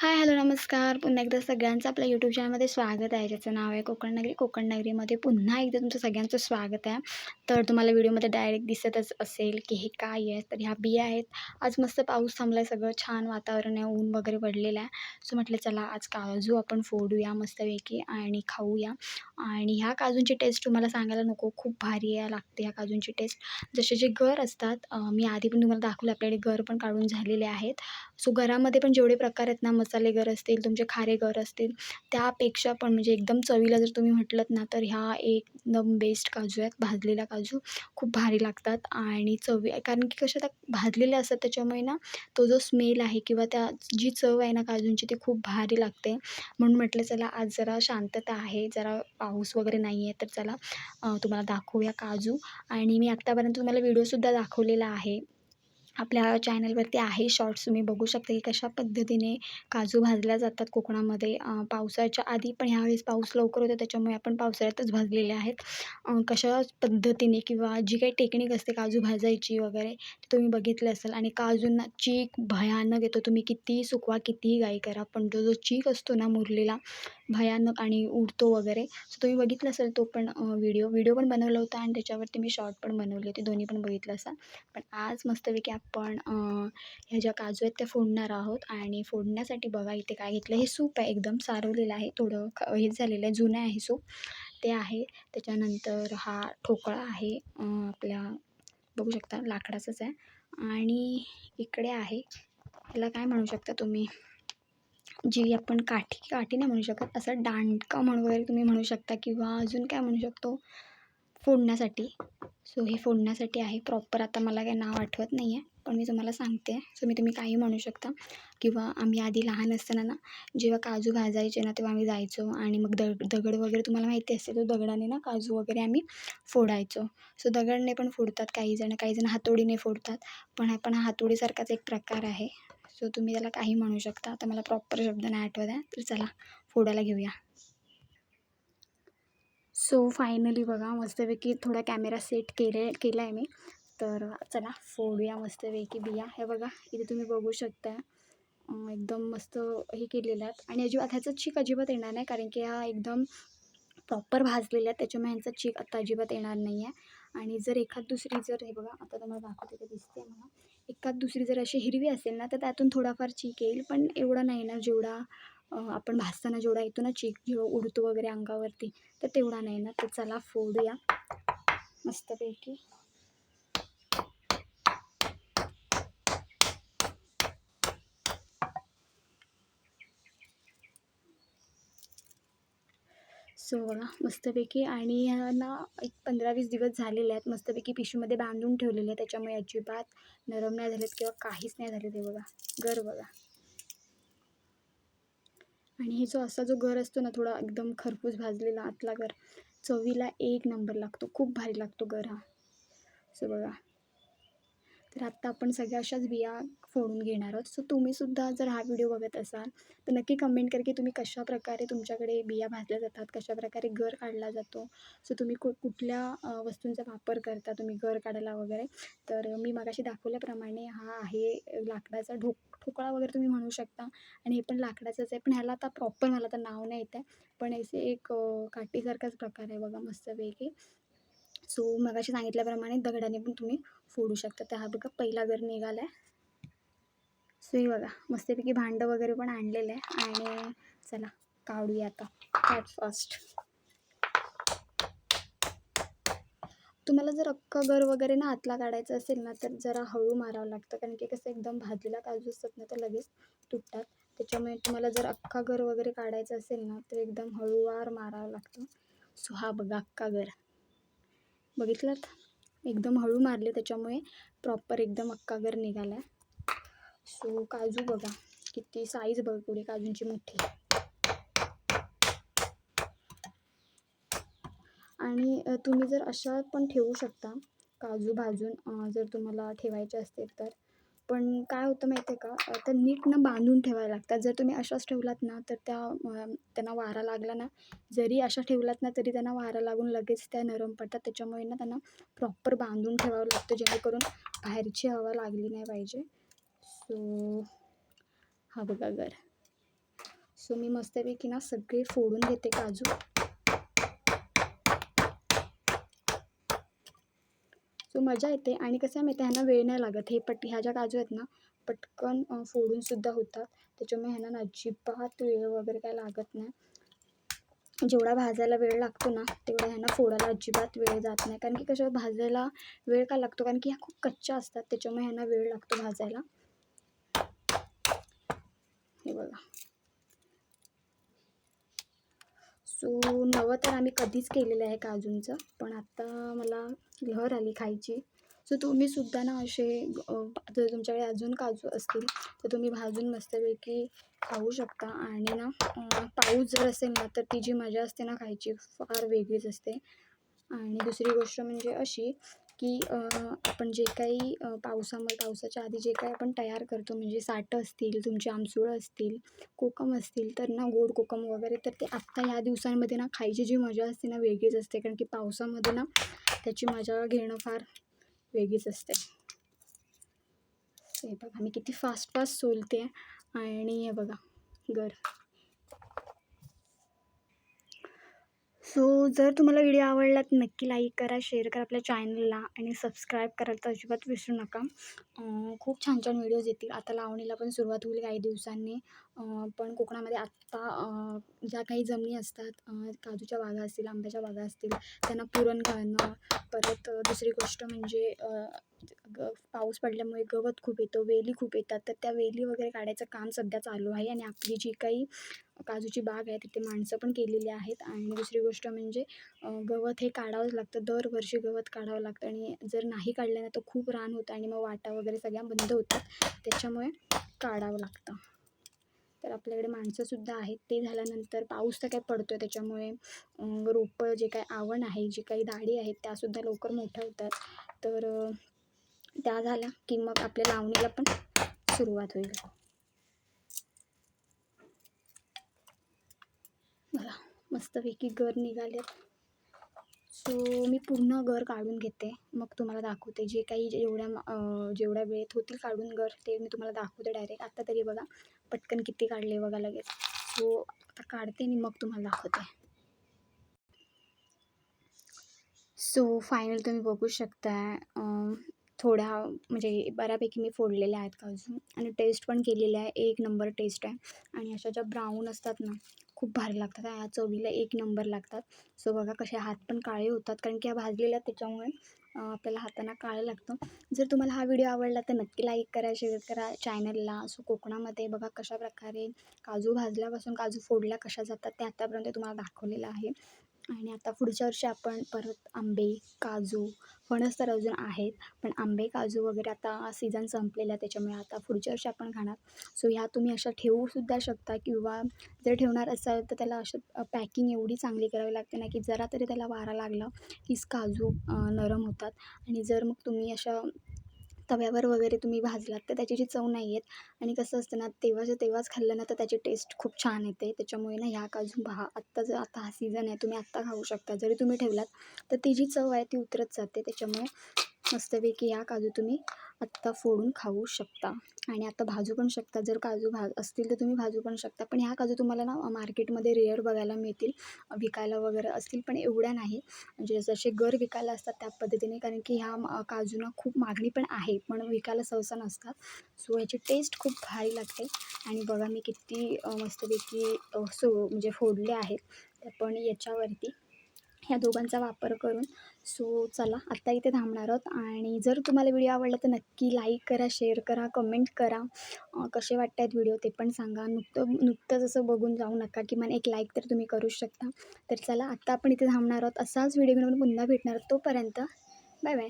Hi hello नमस्कार. पुन्हा एकदा सगळ्यांचं आपल्या यूट्यूब चॅनलमध्ये स्वागत आहे. ज्याचं नाव आहे कोकण नगरी कोकण नगरीमध्ये पुन्हा एकदा तुमचं सगळ्यांचं स्वागत आहे. तर तुम्हाला व्हिडिओमध्ये डायरेक्ट दिसतच असेल की हे काय आहे? तर ह्या बिया आहेत. आज मस्त पाऊस थांबला आहे सगळं. छान वातावरण आहे. ऊन वगैरे पडलेलं आहे. सो म्हटलं चला आज काजू आपण फोडूया मस्तपैकी आणि खाऊया. आणि ह्या काजूंची टेस्ट तुम्हाला सांगायला नको. खूप भारी आहे लागते ह्या काजूंची टेस्ट जसे जे घर असतात मी आधी पण तुम्हाला दाखवलं आपल्याकडे घर पण काढून झालेले आहेत. सो घरामध्ये पण जेवढे प्रकार आहेत ना मस्त गर असतील तुमचे खारे घर असतील त्यापेक्षा पण म्हणजे एकदम चवीला जर तुम्ही म्हटलंत ना तर ह्या एकदम बेस्ट काजू आहेत. भाजलेला काजू खूप भारी लागतात आणि चवी कारण की कशा त्या भाजलेल्या असतात त्याच्यामुळे ना तो जो स्मेल आहे किंवा त्या जी चव आहे ना काजूंची ती खूप भारी लागते. म्हणून म्हटलं चला आज जरा शांतता आहे. जरा पाऊस वगैरे नाही आहे तर चला तुम्हाला दाखवूया काजू. आणि मी आत्तापर्यंत तुम्हाला व्हिडिओसुद्धा दाखवलेला आहे. आपल्या चॅनलवरती आहे शॉर्ट्स. तुम्ही बघू शकता की कशा पद्धतीने काजू भाजल्या जातात कोकणामध्ये. पावसाच्या आधी पण ह्यावेळेस पाऊस लवकर होतो त्याच्यामुळे आपण पावसाळ्यातच भाजलेले आहेत. कशा पद्धतीने किंवा जी काही टेक्निक असते काजू भाजायची वगैरे ते तुम्ही बघितलं असेल. आणि काजूंना चीक भयानक येतो. तुम्ही कितीही सुकवा कितीही गाई करा पण तो जो चीक असतो ना मुरलेला भयानक आणि उडतो वगैरे. सो तुम्ही बघितलं असेल तो पण व्हिडिओ व्हिडिओ पण बनवला होता आणि त्याच्यावरती मी शॉर्ट पण बनवली होती. दोन्ही पण बघितलं असाल. पण आज मस्तपैकी आपण ह्या ज्या काजू आहेत त्या फोडणार आहोत. आणि फोडण्यासाठी बघा इथे काय घेतलं. हे सूप आहे एकदम सारवलेलं आहे. थोडं ख हे झालेलं आहे. जुनं आहे सूप. ते आहे. त्याच्यानंतर हा ठोकळा आहे. आपल्या बघू शकता लाकडाचाच आहे. आणि इकडे आहे. याला काय म्हणू शकता तुम्ही? जी आपण काठी काठी नाही म्हणू शकत असं दांडका म्हणून वगैरे तुम्ही म्हणू शकता किंवा अजून काय म्हणू शकतो? फोडण्यासाठी. सो हे फोडण्यासाठी आहे. प्रॉपर आता मला काही नाव आठवत नाही आहे पण मी तुम्हाला सांगते. सो मी तुम्ही काही म्हणू शकता. किंवा आम्ही आधी लहान असताना ना जेव्हा काजू भाजायचे ना तेव्हा आम्ही जायचो आणि मग दग दगड वगैरे तुम्हाला माहिती असते तो दगडाने ना काजू वगैरे आम्ही फोडायचो. सो दगडने पण फोडतात काही जण काही जण हातोडीने फोडतात. पण हा पण हातोडीसारखाच एक प्रकार आहे. सो तुम्ही त्याला काही म्हणू शकता. आता मला प्रॉपर शब्द नाही आठवत आहे. तर चला फोडायला घेऊया. सो फायनली बघा मस्तपैकी थोडा कॅमेरा सेट केले केला आहे मी. तर चला फोडूया मस्तपैकी बिया. हे बघा इथे तुम्ही बघू शकता. एकदम मस्त हे केलेलं आहेत आणि अजिबात ह्याचं चीक अजिबात येणार नाही कारण की हा एकदम प्रॉपर भाजलेला आहे. त्याच्यामुळे ह्यांचा चीक आता अजिबात येणार नाही आहे आणि जर एखाद दुसरी जर हे बघा आता तुम्हाला दाखवते ते दिसते मला. एखाद दुसरी जर अशी हिरवी असेल ना तर त्यातून थोडाफार चीक येईल पण एवढा नाही ना जेवढा आपण भासताना जेवढा येतो ना चीक जेव्हा उडतो वगैरे अंगावरती तर तेवढा नाही ना. तर चला फोडूया. मस्तपैकी. सो बघा मस्तपैकी. आणि ह्यांना एक पंधरा वीस दिवस झालेले आहेत मस्तपैकी पिशवीमध्ये बांधून ठेवलेले आहेत त्याच्यामुळे अजिबात नरम नाही झालेत किंवा काहीच नाही झाले ते बघा गर बघा. आणि हे जो असा जो गर असतो ना थोडा एकदम खरपूस भाजलेला आतला गर चवीला एक नंबर लागतो खूप भारी लागतो गर हा. सो बघा. तर आत्ता आपण सगळ्या अशाच बिया फोडून घेणार आहोत. सो तुम्हीसुद्धा जर हा व्हिडिओ बघत असाल तर नक्की कमेंट करा की तुम्ही कशा प्रकारे तुमच्याकडे बिया भाजल्या जातात कशा प्रकारे काढला जातो. सो तुम्ही कु कुठल्या वस्तूंचा वापर करता तुम्ही घर काढायला वगैरे. तर मी मगाशी दाखवल्याप्रमाणे हा आहे लाकडाचा ढोक ठोकळा वगैरे तुम्ही म्हणू शकता. आणि हे पण लाकडाचंच आहे. पण ह्याला आता प्रॉपर मला आता नाव नाही येत आहे. पण असे एक काठीसारखाच प्रकार आहे बघा मस्तपैकी. सो मगाशी सांगितल्याप्रमाणे दगडाने पण तुम्ही फोडू शकता. तर हा बघा पहिला घर निघाला आहे सो हे बघा मस्तपैकी भांडं वगैरे पण आणलेलं आहे. आणि चला काढूया आता. फॅट फास्ट तुम्हाला जर अख्खा घर वगैरे ना आतला काढायचं असेल ना तर जरा हळू मारावं लागतं. कारण की कसं एकदम भाजलेला काजू असतात ना तर लगेच तुटतात. त्याच्यामुळे तुम्हाला जर अख्खा घर वगैरे काढायचा असेल ना तर एकदम हळूवार मारावं लागतं. सो हा बघा अख्खा घर. बघितलात एकदम हळू मारले त्याच्यामुळे प्रॉपर एकदम अक्कागर निघाला आहे सो काजू बघा. किती साईज बघ पुढे काजूंची मोठी. आणि तुम्ही जर अशा पण ठेवू शकता काजू भाजून जर तुम्हाला ठेवायचे असतील तर. पण काय होतं माहिती आहे का? तर त्या नीट ना बांधून ठेवायला लागतात. जर तुम्ही अशाच ठेवलात ना तर त्या त्यांना वारा लागला ना जरी अशा ठेवलात ना तरी त्यांना वारा लागून लगेच त्या नरम पडतात. त्याच्यामुळे ना त्यांना प्रॉपर बांधून ठेवावं लागतं जेणेकरून बाहेरची हवा लागली नाही पाहिजे. सो हा बघा गर सो मी मस्तपैकी ना सगळे फोडून घेते काजू. सो मजा येते आणि कसं आहे माहिती ह्यांना वेळ नाही लागत. हे पट ह्या ज्या काजू आहेत ना पटकन फोडूनसुद्धा होतात. त्याच्यामुळे ह्यांना अजिबात वेळ वगैरे काय लागत नाही. जेवढा भाजायला वेळ लागतो ना तेवढा ह्यांना फोडायला अजिबात वेळ जात नाही. कारण की कसं भाजायला वेळ का लागतो? कारण की ह्या खूप कच्च्या असतात त्याच्यामुळे ह्यांना वेळ लागतो भाजायला. हे बघा. सो नवं तर आम्ही कधीच केलेलं आहे काजूंचं पण आत्ता मला लहर आली खायची. सो तुम्हीसुद्धा ना असे जर तुमच्याकडे अजून काजू असतील तर तुम्ही भाजून मस्तपैकी खाऊ शकता. आणि ना पाऊस जर असेल ना तर ती जी मजा असते ना खायची फार वेगळीच असते. आणि दुसरी गोष्ट म्हणजे अशी की आपण जे काही पावसामध्ये पावसाच्या आधी जे काही आपण तयार करतो म्हणजे साठं असतील तुमची आमसुळं असतील कोकम असतील तर ना गोड कोकम वगैरे तर ते आत्ता ह्या दिवसांमध्ये ना खायची जी मजा असते ना वेगळीच असते. कारण की पावसामध्ये ना त्याची मजा घेणं फार वेगळीच असते. हे बघा मी किती फास्ट फास्ट सोलते. आणि हे बघा गर सो जर तुम्हाला व्हिडिओ आवडला तर नक्की लाईक करा शेअर करा आपल्या चॅनलला आणि सबस्क्राईब करायला तर अजिबात विसरू नका. खूप छान छान व्हिडिओज येतील. आता लावणीला पण सुरुवात होईल काही दिवसांनी. पण कोकणामध्ये आत्ता ज्या काही जमिनी असतात काजूच्या बागा असतील आंब्याच्या बागा असतील त्यांना पुरण घालणं परत दुसरी गोष्ट म्हणजे ग पाऊस पडल्यामुळे गवत खूप येतो वेली खूप येतात तर त्या वेली वगैरे काढायचं काम सध्या चालू आहे आणि आपली जी काही काजूची बाग आहे तिथे माणसं पण केलेली आहेत. आणि दुसरी गोष्ट म्हणजे गवत हे काढावंच लागतं. दरवर्षी गवत काढावं लागतं. आणि जर नाही काढलं ना तर खूप रान होतं आणि मग वाटा वगैरे सगळ्या बंद होतात. त्याच्यामुळे काढावं लागतं. तर आपल्याकडे माणसंसुद्धा आहेत. ते झाल्यानंतर पाऊस तर काय पडतो आहे त्याच्यामुळे रोपं जे काय आवण आहे जे काही दाढी आहेत त्यासुद्धा लवकर मोठ्या होतात. तर त्या झाल्या की मग आपल्या लावणीला पण सुरुवात होईल. बघा मस्तपैकी घर निघालेत. सो मी पूर्ण घर काढून घेते. मग तुम्हाला दाखवते. जे काही जेवढ्या जेवढ्या वेळेत होतील काढून घर ते मी तुम्हाला दाखवते डायरेक्ट आता तरी बघा पटकन किती काढले बघा लगेच. सो आता काढते आणि मग तुम्हाला दाखवते. सो फायनल तुम्ही बघू शकता थोड्या म्हणजे बऱ्यापैकी मी फोडलेल्या आहेत काजू आणि टेस्ट पण केलेली आहे. एक नंबर टेस्ट आहे. आणि अशा ज्या ब्राऊन असतात ना खूप भारी लागतात. ह्या चवीला एक नंबर लागतात. सो बघा कसे हात पण काळे होतात. कारण की ह्या भाजलेल्या त्याच्यामुळे आपल्याला हातांना काळं लागतं. जर तुम्हाला हा व्हिडिओ आवडला तर नक्की लाईक करा शेअर करा चॅनलला सो कोकणामध्ये बघा कशा प्रकारे काजू भाजल्यापासून काजू फोडल्या कशा जातात ते आतापर्यंत तुम्हाला दाखवलेलं आहे. आणि आता पुढच्या वर्षी आपण परत आंबे काजू फणस तर अजून आहेत पण आंबे काजू वगैरे आता सीझन संपलेला आहे त्याच्यामुळे आता पुढच्या वर्षी आपण खाणार. सो ह्या तुम्ही अशा ठेवूसुद्धा शकता किंवा जर ठेवणार असाल तर त्याला असं पॅकिंग एवढी चांगली करावी लागते ना की जरा तरी त्याला वारा लागला कीच काजू नरम होतात. आणि जर मग तुम्ही अशा तव्यावर वगैरे तुम्ही भाजलात तर त्याची जी चव नाही येत आणि कसं असतं ना तेव्हाच्या तेव्हाच खाल्लं ना तर त्याची टेस्ट खूप छान येते. त्याच्यामुळे ना ह्या काजू भा आत्ता जर आता हा सीझन आहे तुम्ही आत्ता खाऊ शकता. जरी तुम्ही ठेवलात तर ती जी चव आहे ती उतरत जाते. त्याच्यामुळे मस्तपैकी ह्या काजू तुम्ही आत्ता फोडून खाऊ शकता. आणि आत्ता भाजू पण शकता. जर काजू भाज असतील तर तुम्ही भाजू पण शकता. पण ह्या काजू तुम्हाला ना मार्केटमध्ये रेअर बघायला मिळतील. विकायला वगैरे असतील पण एवढ्या नाही. म्हणजे जसे गर विकायला असतात त्या पद्धतीने. कारण की ह्या काजूंना खूप मागणी पण आहे. पण विकायला सहसा नसतात. सो ह्याची टेस्ट खूप भारी लागते. आणि बघा मी किती मस्तपैकी सो म्हणजे फोडले आहेत. पण याच्यावरती ह्या दोघांचा वापर करून सो चला आत्ता इथे थांबणार आहोत. आणि जर तुम्हाला व्हिडिओ आवडला तर नक्की लाईक करा शेअर करा कमेंट करा. कसे वाटत आहेत व्हिडिओ ते पण सांगा. नुकतं नुकतं जसं बघून जाऊ नका किमान एक लाईक तर तुम्ही करू शकता. तर चला आत्ता आपण इथे थांबणार आहोत. असाच व्हिडिओ घेऊन पुन्हा भेटणार आहोत तोपर्यंत. Bye bye